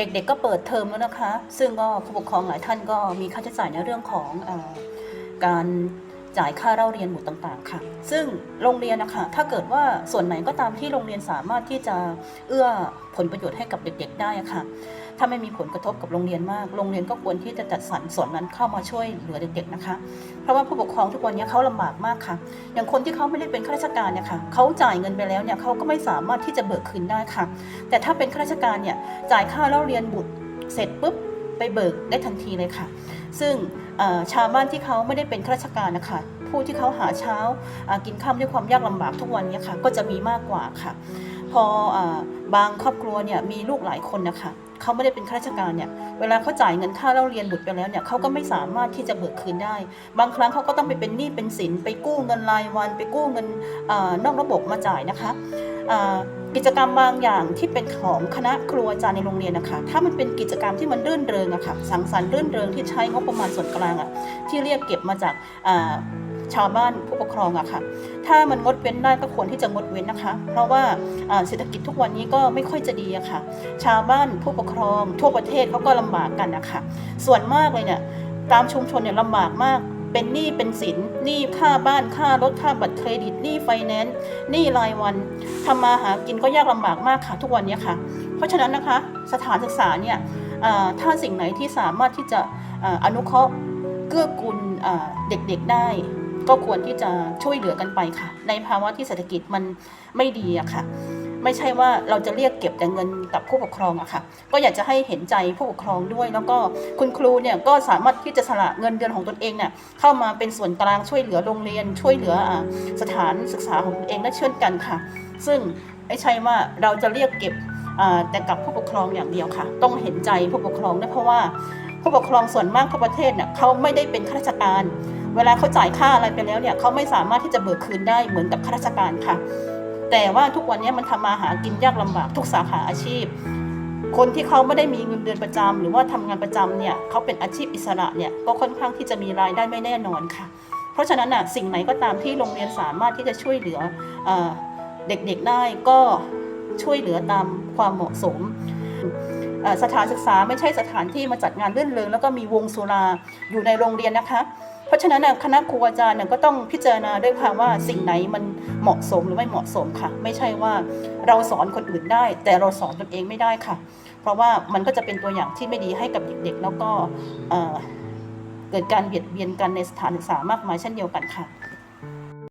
เด็กๆก็เปิดเทอมแล้วนะคะ ซึ่งก็ผู้ปกครองหลายท่านก็มีค่าใช้จ่ายในเรื่องของอการจ่ายค่าเล่าเรียนบุตรต่าง ๆ ค่ะ ซึ่งโรงเรียนนะคะ ถ้าเกิดว่าส่วนไหนก็ตามที่โรงเรียนสามารถที่จะเอื้อผลประโยชน์ให้กับเด็ก ๆ ได้ะค่ะ ถ้าไม่มีผลกระทบกับโรงเรียนมาก โรงเรียนก็ควรที่จะจัดสรรส่วนนั้นเข้ามาช่วยเหลือเด็กๆนะคะ เพราะว่าผู้ปกครองทุกวันนี้เขาลำบากมากค่ะ อย่างคนที่เขาไม่ได้เป็นข้าราชการเนี่ยค่ะเขาจ่ายเงินไปแล้วเนี่ยเขาก็ไม่สามารถที่จะเบิกคืนได้ค่ะ แต่ถ้าเป็นข้าราชการเนี่ยจ่ายค่าเล่าเรียนบุตรเสร็จปุ๊บไปเบิกได้ทันทีเลยค่ะ ซึ่งชาวบ้านที่เขาไม่ได้เป็นข้าราชการนะคะผู้ที่เขาหาเช้ากินข้ามด้วยความยากลำบากทุกวันนี้ค่ะก็จะมีมากกว่าค่ะ พออบางครอบครัวเนี่ยมีลูกหลายคนนะคะเขาไม่ได้เป็นข้าราชการเนี่ยเวลาเขาจ่ายเงินค่าเล่าเรียนบุตรไปแล้วเนี่ยเขาก็ไม่สามารถที่จะเบิกคืนได้ บางครั้งเขาก็ต้องไปเป็นหนี้เป็นสินไปกู้เงินรายวัน ไปกู้เงินอนอกระบบมาจ่ายนะคะกิจกรรมบางอย่างที่เป็นของคณะครูอาจารย์ในโรงเรียนนะคะ ถ้ามันเป็นกิจกรรมที่มันรื่นเริงอะค่ะสังสรรค์รื่นเริงที่ใช้งบประมาณส่วนกลางอะที่เรียกเก็บมาจาก ชาวบ้านผู้ปกครองอะค่ะถ้ามันงดเว้นได้ก็ควรที่จะงดเว้นนะคะ เพราะว่าเศรษฐกิจทุกวันนี้ก็ไม่ค่อยจะดีอะค่ะ ชาวบ้านผู้ปกครองทั่วประเทศเขาก็ลำบากกันนะคะส่วนมากเลยเนี่ยตามชุมชนเนี่ยลำบากมากเป็นหนี้เป็นสินหนี้ค่าบ้านค่ารถค่าบัตรเครดิตหนี้ไฟแนนซ์หนี้รายวันทำมาหากินก็ยากลำบากมากค่ะ ทุกวันนี้ค่ะ เพราะฉะนั้นนะคะสถานศึกษาเนี่ยถ้าสิ่งไหนที่สามารถที่จะออนุเคราะห์เกื้อกูลเด็กๆได้ ก็ควรที่จะช่วยเหลือกันไปค่ะ ในภาวะที่เศรษฐกิจมันไม่ดีอะค่ะ ไม่ใช่ว่าเราจะเรียกเก็บแต่เงินกับผู้ปกครองอะค่ะ ก็อยากจะให้เห็นใจผู้ปกครองด้วย แล้วก็คุณครูเนี่ยก็สามารถที่จะสละเงินเดือนของตนเองเนี่ยเข้ามาเป็นส่วนกลางช่วยเหลือโรงเรียน ช่วยเหลือสถานศึกษาของตนเองและเช่นกันค่ะ ซึ่งไม่ใช่ว่าเราจะเรียกเก็บแต่กับผู้ปกครองอย่างเดียวค่ะ ต้องเห็นใจผู้ปกครองด้วยเพราะว่าผู้ปกครองส่วนมากทั่วประเทศเนี่ยเขาไม่ได้เป็นข้าราชการ เวลาเขาจ่ายค่าอะไรไปแล้วเนี่ยเขาไม่สามารถที่จะเบิกคืนได้เหมือนกับข้าราชการค่ะ แต่ว่าทุกวันนี้มันทำมาหากินยากลำบากทุกสาขาอาชีพ คนที่เขาไม่ได้มีเงินเดือนประจำหรือว่าทำงานประจำเนี่ยเขาเป็นอาชีพอิสระเนี่ยก็ค่อนข้างที่จะมีรายได้ไม่แน่นอนค่ะ เพราะฉะนั้นน่ะสิ่งไหนก็ตามที่โรงเรียนสามารถที่จะช่วยเหลือเอเด็กๆได้ก็ช่วยเหลือตามความเหมาะสมสถานศึกษาไม่ใช่สถานที่มาจัดงานรื่อนเริงแล้วก็มีวงสุราอยู่ในโรงเรียนนะคะ เพราะฉะนั้นคณะครูอาจารย์ก็ต้องพิจารณาด้วยค่ะว่าสิ่งไหนมันเหมาะสมหรือไม่เหมาะสมค่ะ ไม่ใช่ว่าเราสอนคนอื่นได้ แต่เราสอนตนเองไม่ได้ค่ะ เพราะว่ามันก็จะเป็นตัวอย่างที่ไม่ดีให้กับเด็กๆ แล้วก็เกิดการเบียดเบียนกันในสถานศึกษามากมายเช่นเดียวกันค่ะ